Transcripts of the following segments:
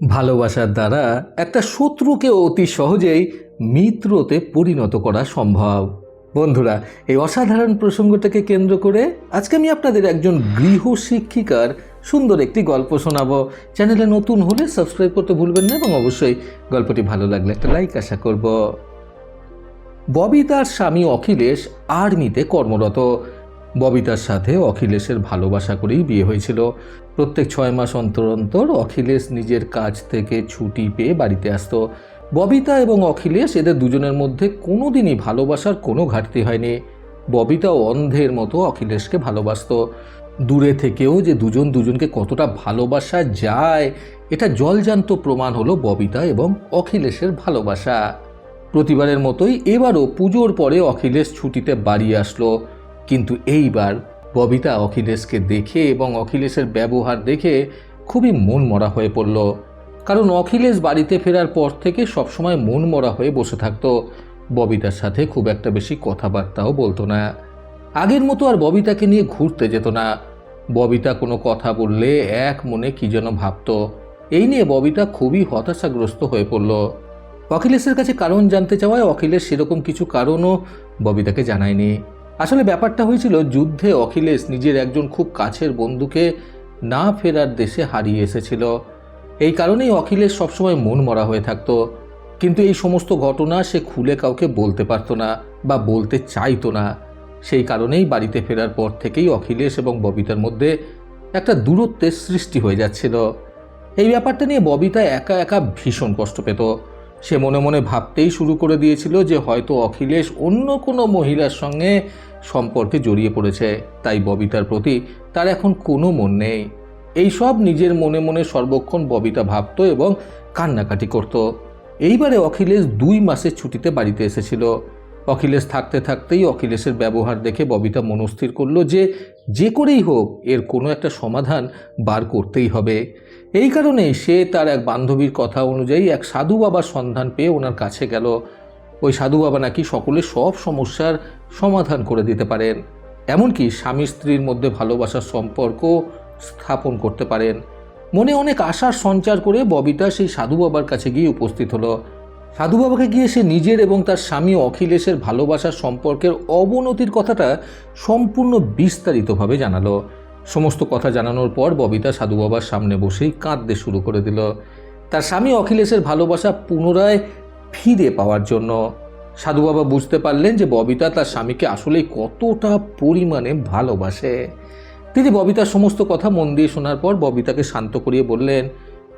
ভালোবাসার দ্বারা একটা শত্রুকে অতি সহজেই মিত্রতে পরিণত করা সম্ভব। বন্ধুরা, এই অসাধারণ প্রসঙ্গটাকে কেন্দ্র করে আজকে আমি আপনাদের একজন গৃহ শিক্ষিকার সুন্দর একটি গল্প শোনাবো। চ্যানেলে নতুন হলে সাবস্ক্রাইব করতে ভুলবেন না এবং অবশ্যই গল্পটি ভালো লাগলে একটা লাইক আশা করব। ববি তার স্বামী অখিলেশ আর্মিতে কর্মরত। ববিতার সাথে অখিলেশের ভালোবাসা করেই বিয়ে হয়েছিল। প্রত্যেক ছয় মাস অন্তর অন্তর অখিলেশ নিজের কাজ থেকে ছুটি পেয়ে বাড়িতে আসতো। ববিতা এবং অখিলেশ এদের দুজনের মধ্যে কোনো দিনই ভালোবাসার কোনো ঘাটতি হয়নি। ববিতা অন্ধের মতো অখিলেশকে ভালোবাসত। দূরে থেকেও যে দুজন দুজনকে কতটা ভালোবাসা যায়, এটা জলজান্ত প্রমাণ হলো ববিতা এবং অখিলেশের ভালোবাসা। প্রতিবারের মতোই এবারও পুজোর পরে অখিলেশ ছুটিতে বাড়ি আসলো। কিন্তু এইবার ববিতা অখিলেশকে দেখে এবং অখিলেশের ব্যবহার দেখে খুবই মন মরা হয়ে পড়ল। কারণ অখিলেশ বাড়িতে ফেরার পর থেকে সবসময় মন মরা হয়ে বসে থাকতো। ববিতার সাথে খুব একটা বেশি কথাবার্তাও বলতো না। আগের মতো আর ববিতাকে নিয়ে ঘুরতে যেত না। ববিতা কোনো কথা বললে এক মনে কি যেন ভাবতো। এই নিয়ে ববিতা খুবই হতাশাগ্রস্ত হয়ে পড়ল। অখিলেশের কাছে কারণ জানতে চাওয়ায় অখিলেশ সেরকম কিছু কারণও ববিতাকে জানায়নি। আসলে ব্যাপারটা হয়েছিল, যুদ্ধে অখিলেশ নিজের একজন খুব কাছের বন্ধুকে না ফেরার দেশে হারিয়ে এসেছিল। এই কারণেই অখিলেশ সবসময় মন মরা হয়ে থাকতো। কিন্তু এই সমস্ত ঘটনা সে খুলে কাউকে বলতে পারতো না বা বলতে চাইতো না। সেই কারণেই বাড়িতে ফেরার পর থেকেই অখিলেশ এবং ববিতার মধ্যে একটা দূরত্বের সৃষ্টি হয়ে যাচ্ছিল। এই ব্যাপারটা নিয়ে ববিতা একা একা ভীষণ কষ্ট পেত। সে মনে মনে ভাবতেই শুরু করে দিয়েছিল যে হয়তো অখিলেশ অন্য কোনো মহিলার সঙ্গে সম্পর্কে জড়িয়ে পড়েছে, তাই ববিতার প্রতি তার এখন কোনো মন নেই। এই সব নিজের মনে মনে সর্বক্ষণ ববিতা ভাবত এবং কান্নাকাটি করত। এইবারে অখিলেশ দুই মাসের ছুটিতে বাড়িতে এসেছিল। অখিলেশ থাকতে থাকতেই অখিলেশের ব্যবহার দেখে ববিতা মনস্থির করল যে যে করেই হোক এর কোনো একটা সমাধান বার করতেই হবে। এই কারণে সে তার এক বান্ধবীর কথা অনুযায়ী এক সাধু বাবার সন্ধান পেয়ে ওনার কাছে গেল। ওই সাধু বাবা নাকি সকলের সব সমস্যার সমাধান করে দিতে পারেন। এমনকি স্বামী স্ত্রীর মধ্যে ভালোবাসার সম্পর্ক স্থাপন করতে পারেন। মনে অনেক আশার সঞ্চার করে ববিতা সেই সাধু বাবার কাছে গিয়ে উপস্থিত হলো। সাধু বাবাকে গিয়ে সে নিজের এবং তার স্বামী অখিলেশের ভালোবাসার সম্পর্কের অবনতির কথাটা সম্পূর্ণ বিস্তারিতভাবে জানালো। সমস্ত কথা জানানোর পর ববিতা সাধু বাবার সামনে বসেই কাঁদতে শুরু করে দিল। তার স্বামী অখিলেশের ভালোবাসা পুনরায় ফিরে পাওয়ার জন্য। সাধু বাবা বুঝতে পারলেন যে ববিতা তার স্বামীকে আসলেই কতটা পরিমাণে ভালোবাসে। তিনি ববিতার সমস্ত কথা মন দিয়ে শোনার পর ববিতাকে শান্ত করিয়ে বললেন,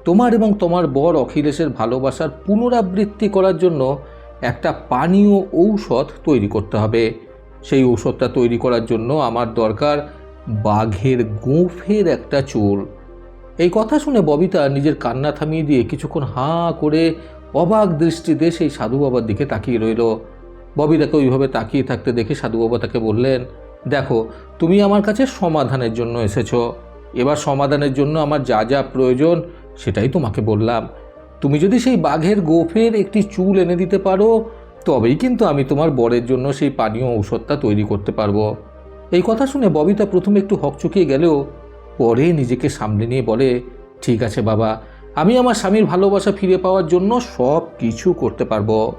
তোমার এবং তোমার বর অখিলেশের ভালোবাসার পুনরাবৃত্তি করার জন্য একটা পানীয় ঔষধ তৈরি করতে হবে। সেই ঔষধটা তৈরি করার জন্য আমার দরকার বাঘের গোঁফের একটা চুল। এই কথা শুনে ববিতা নিজের কান্না থামিয়ে দিয়ে কিছুক্ষণ হাঁ করে অবাক দৃষ্টিতে সেই সাধু বাবার দিকে তাকিয়ে রইল। ববিতাকে ওইভাবে তাকিয়ে থাকতে দেখে সাধু বাবা তাকে বললেন, দেখো, তুমি আমার কাছে সমাধানের জন্য এসেছ। এবার সমাধানের জন্য আমার যা যা প্রয়োজন, সেটাই তোমাকে বললাম। তুমি যদি সেই বাঘের গোফের একটি চুল এনে দিতে পারো, তবেই কিন্তু আমি তোমার বরের জন্য সেই পানীয় ঔষধটা তৈরি করতে পারব। এই কথা শুনে ববিতা প্রথমে একটু হকচকিয়ে গেলেও পরে নিজেকে সামলে নিয়ে বলে, ঠিক আছে বাবা আমি আমার স্বামীর ভালোবাসা ফিরে পাওয়ার জন্য সব কিছু করতে পারব।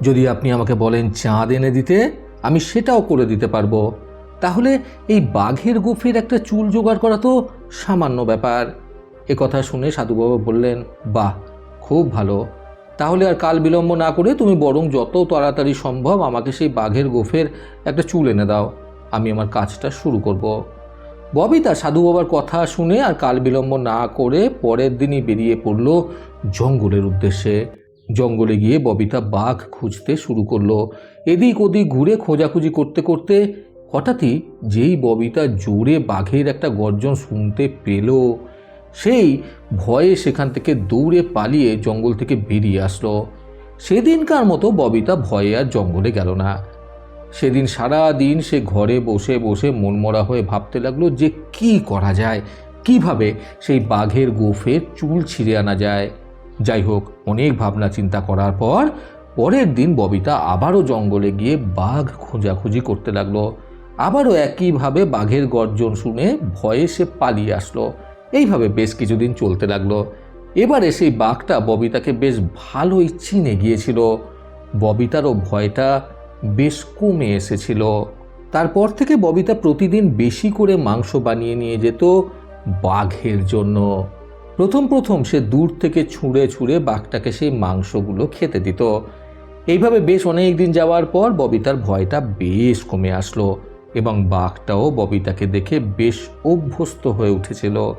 যদি আপনি আমাকে বলেন চাঁদ এনে দিতে, আমি সেটাও করে দিতে পারব। তাহলে এই বাঘের গোফের একটা চুল জোগাড় করা তো সামান্য ব্যাপার। এ কথা শুনে সাধু বাবা বললেন, বাহ, খুব ভালো। তাহলে আর কাল বিলম্ব না করে তুমি বরং যত তাড়াতাড়ি সম্ভব আমাকে সেই বাঘের গোফের একটা চুল এনে দাও। আমি আমার কাজটা শুরু করব। ববিতা সাধু বাবার কথা শুনে আর কাল বিলম্ব না করে পরের দিনই বেরিয়ে পড়ল জঙ্গলের উদ্দেশ্যে। জঙ্গলে গিয়ে ববিতা বাঘ খুঁজতে শুরু করল। এদিক ওদিক ঘুরে খোঁজাখুঁজি করতে করতে হঠাৎই যেই ববিতা জোরে বাঘের একটা গর্জন শুনতে পেল, সেই ভয়ে সেখান থেকে দৌড়ে পালিয়ে জঙ্গল থেকে বেরিয়ে আসলো। সেদিনকার মতো ববিতা ভয়ে আর জঙ্গলে গেল না। সেদিন সারা দিন সে ঘরে বসে বসে মনমরা হয়ে ভাবতে লাগল যে কি করা যায়? কীভাবে সেই বাঘের গোফের চুল ছিঁড়ে আনা যায়? যাই হোক, অনেক ভাবনা চিন্তা করার পর পরের দিন ববিতা আবারও জঙ্গলে গিয়ে বাঘ খোঁজাখুঁজি করতে লাগল। আবারও একইভাবে বাঘের গর্জন শুনে ভয়ে সে পালিয়ে আসলো। এইভাবে বেশ কিছুদিন চলতে লাগল। এবারে সেই বাঘটা ববিতাকে বেশ ভালোই চিনে গিয়েছিল। ববিতারও ভয়টা বেশ কমে এসেছিল। তারপর থেকে ববিতা প্রতিদিন বেশি করে মাংস বানিয়ে নিয়ে যেত বাঘের জন্য। প্রথম প্রথম সে দূর থেকে ছুঁড়ে ছুঁড়ে বাঘটাকে সেই মাংসগুলো খেতে দিত। এইভাবে বেশ অনেক দিন যাওয়ার পর ববিতার ভয়টা বেশ কমে আসলো এবং বাঘটাও ববিতাকে দেখে বেশ অভ্যস্ত হয়ে উঠেছিল।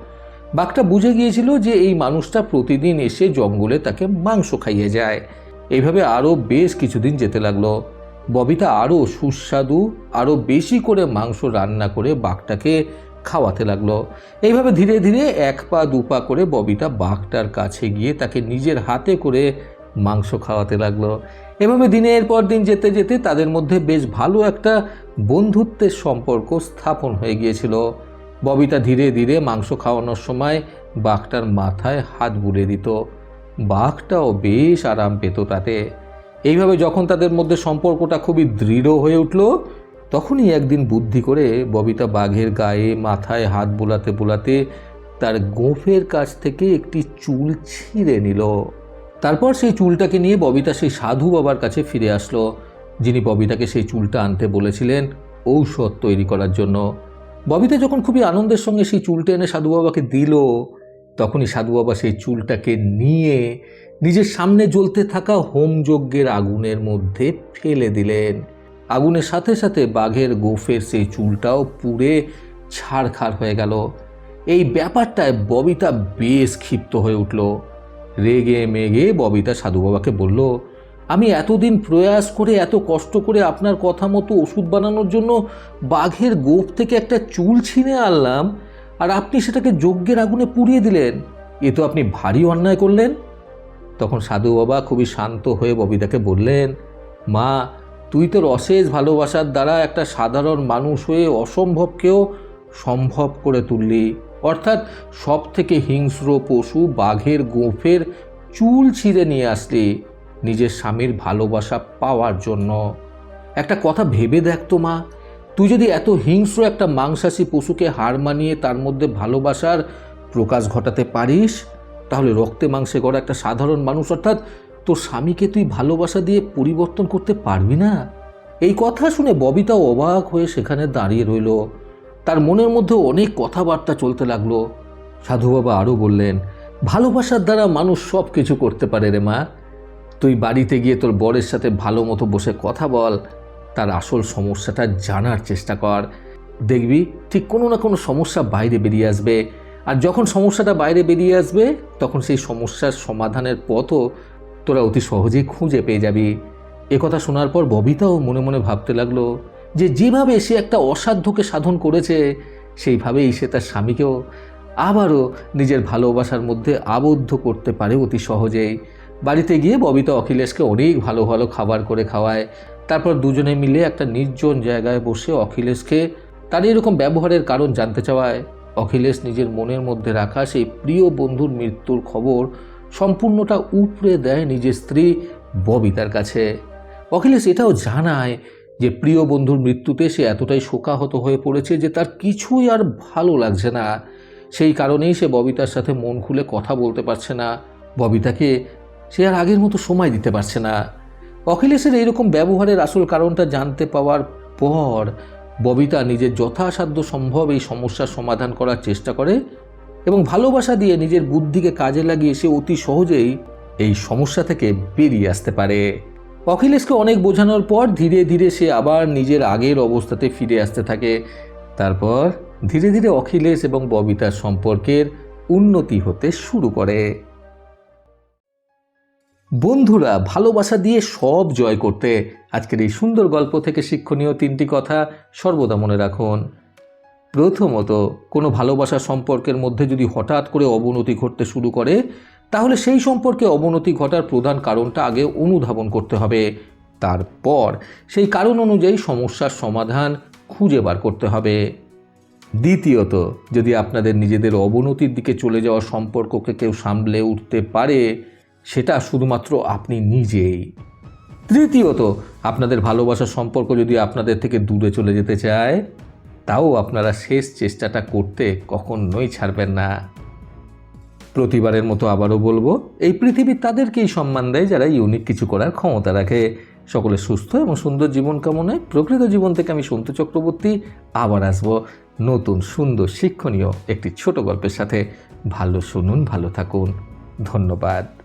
বাঘটা বুঝে গিয়েছিল যে এই মানুষটা প্রতিদিন এসে জঙ্গলে তাকে মাংস খাইয়ে যায়। এইভাবে আরও বেশ কিছুদিন যেতে লাগল। ববিতা আরও সুস্বাদু, আরও বেশি করে মাংস রান্না করে বাঘটাকে খাওয়াতে লাগল। এইভাবে ধীরে ধীরে এক পা, দু পা করে ববিতা বাঘটার কাছে গিয়ে তাকে নিজের হাতে করে মাংস খাওয়াতে লাগল। এভাবে দিনের পর দিন যেতে যেতে তাদের মধ্যে বেশ ভালো একটা বন্ধুত্বের সম্পর্ক স্থাপন হয়ে গিয়েছিল। ববিতা ধীরে ধীরে মাংস খাওয়ানোর সময় বাঘটার মাথায় হাত বুলে দিত। বাঘটাও বেশ আরাম পেত তাতে। এইভাবে যখন তাদের মধ্যে সম্পর্কটা খুবই দৃঢ় হয়ে উঠল, তখনই একদিন বুদ্ধি করে ববিতা বাঘের গায়ে মাথায় হাত বোলাতে বোলাতে তার গোফের কাছ থেকে একটি চুল ছিঁড়ে নিল। তারপর সেই চুলটাকে নিয়ে ববিতা সেই সাধু বাবার কাছে ফিরে আসলো, যিনি ববিতাকে সেই চুলটা আনতে বলেছিলেন ঔষধ তৈরি করার জন্য। ববিতা যখন খুবই আনন্দের সঙ্গে সেই চুলটা এনে সাধু বাবাকে দিল তখনই সাধু বাবা সেই চুলটাকে নিয়ে নিজের সামনে জ্বলতে থাকা হোম যজ্ঞের আগুনের মধ্যে ফেলে দিলেন। আগুনের সাথে সাথে বাঘের গোফের সেই চুলটাও পুড়ে ছাড়খাড় হয়ে গেল। এই ব্যাপারটায় ববিতা বেশ ক্ষিপ্ত হয়ে উঠল। রেগে মেগে ববিতা সাধু বাবাকে বলল, আমি এতদিন প্রয়াস করে এত কষ্ট করে আপনার কথা মতো ওষুধ বানানোর জন্য বাঘের গোপ থেকে একটা চুল ছিঁড়ে আনলাম। আর আপনি সেটাকে যজ্ঞের আগুনে পুড়িয়ে দিলেন। এ তো আপনি ভারী অন্যায় করলেন। তখন সাধু বাবা খুবই শান্ত হয়ে ববিতাকে বললেন, মা, তুই তোর অশেষ ভালোবাসার দ্বারা একটা সাধারণ মানুষ হয়ে অসম্ভবকেও সম্ভব করে তুললি। অর্থাৎ সব থেকে হিংস্র পশু বাঘের গোফের চুল ছিঁড়ে নিয়ে আসলি নিজের স্বামীর ভালোবাসা পাওয়ার জন্য। একটা কথা ভেবে দেখ তো মা তুই যদি এত হিংস্র একটা মাংসাশী পশুকে হার মানিয়ে তার মধ্যে ভালোবাসার প্রকাশ ঘটাতে পারিস, তাহলে রক্তে মাংসে গড়া একটা সাধারণ মানুষ, অর্থাৎ তোর স্বামীকে তুই ভালোবাসা দিয়ে পরিবর্তন করতে পারবি না? এই কথা শুনে ববিতাও অবাক হয়ে সেখানে দাঁড়িয়ে রইল। তার মনের মধ্যে অনেক কথাবার্তা চলতে লাগল। সাধু বাবা আরও বললেন, ভালোবাসার দ্বারা মানুষ সব কিছু করতে পারে রে মা। তুই বাড়িতে গিয়ে তোর বরের সাথে ভালো মতো বসে কথা বল তার আসল সমস্যাটা জানার চেষ্টা কর। দেখবি ঠিক কোনো না কোনো সমস্যা বাইরে বেরিয়ে আসবে। আর যখন সমস্যাটা বাইরে বেরিয়ে আসবে, তখন সেই সমস্যার সমাধানের পথও তোরা অতি সহজেই খুঁজে পেয়ে যাবি। কথা শোনার পর ববিতাও মনে মনে ভাবতে লাগল যে যেভাবে সে একটা অসাধ্যকে সাধন করেছে, সেইভাবেই সে তার স্বামীকেও আবারও নিজের ভালোবাসার মধ্যে আবদ্ধ করতে পারে অতি সহজেই। বাড়িতে গিয়ে ববিতা অখিলেশকে অনেক ভালো ভালো খাবার করে খাওয়ায়। তারপর দুজনে মিলে একটা নির্জন জায়গায় বসে অখিলেশকে তার এরকম ব্যবহারের কারণ জানতে চাওয়ায়। অখিলেশ নিজের মনের মধ্যে রাখা সেই প্রিয় বন্ধুর মৃত্যুর খবর সম্পূর্ণটা উপড়ে দেয় নিজের স্ত্রী ববিতার কাছে। অখিলেশ এটাও জানায় যে প্রিয় বন্ধুর মৃত্যুতে সে এতটাই শোকাহত হয়ে পড়েছে যে তার কিছুই আর ভালো লাগছে না। সেই কারণেই সে ববিতার সাথে মন খুলে কথা বলতে পারছে না। ববিতাকে সে আর আগের মতো সময় দিতে পারছে না। অখিলেশের এইরকম ব্যবহারের আসল কারণটা জানতে পাওয়ার পর ববিতা নিজের যথাসাধ্য সম্ভব এই সমস্যার সমাধান করার চেষ্টা করে এবং ভালোবাসা দিয়ে নিজের বুদ্ধিকে কাজে লাগিয়ে সে অতি সহজেই এই সমস্যা থেকে বেরিয়ে আসতে পারে। অখিলেশকে অনেক বোঝানোর পর ধীরে ধীরে সে আবার নিজের আগের অবস্থাতে ফিরে আসতে থাকে। তারপর ধীরে ধীরে অখিলেশ এবং ববিতার সম্পর্কের উন্নতি হতে শুরু করে। বন্ধুরা, ভালোবাসা দিয়ে সব জয় করতে আজকের এই সুন্দর গল্প থেকে শিক্ষণীয় তিনটি কথা সর্বদা মনে রাখুন। প্রথমত, কোনো ভালোবাসা সম্পর্কের মধ্যে যদি হঠাৎ করে অবনতি ঘটতে শুরু করে, তাহলে সেই সম্পর্কে অবনতি ঘটার প্রধান কারণটা আগে অনুধাবন করতে হবে। তারপর, সেই কারণ অনুযায়ী সমস্যার সমাধান খুঁজে বার করতে হবে। দ্বিতীয়ত, যদি আপনাদের নিজেদের অবনতির দিকে চলে যাওয়া সম্পর্ককে কেউ সামলে উঠতে পারে সেটা শুধুমাত্র আপনি নিজেই। তৃতীয়ত, আপনাদের ভালোবাসার সম্পর্ক যদি আপনাদের থেকে দূরে চলে যেতে চায়, তাও আপনারা শেষ চেষ্টাটা করতে কখনোই ছাড়বেন না। প্রতিবারের মতো আবারও বলব, এই পৃথিবী তাদেরকেই সম্মান দেয় যারা ইউনিক কিছু করার ক্ষমতা রাখে। সকলে সুস্থ এবং সুন্দর জীবন কামনায় প্রকৃত জীবন থেকে আমি সন্তু চক্রবর্তী আবার আসব নতুন সুন্দর শিক্ষণীয় একটি ছোট গল্পের সাথে। ভালো শুনুন, ভালো থাকুন। ধন্যবাদ।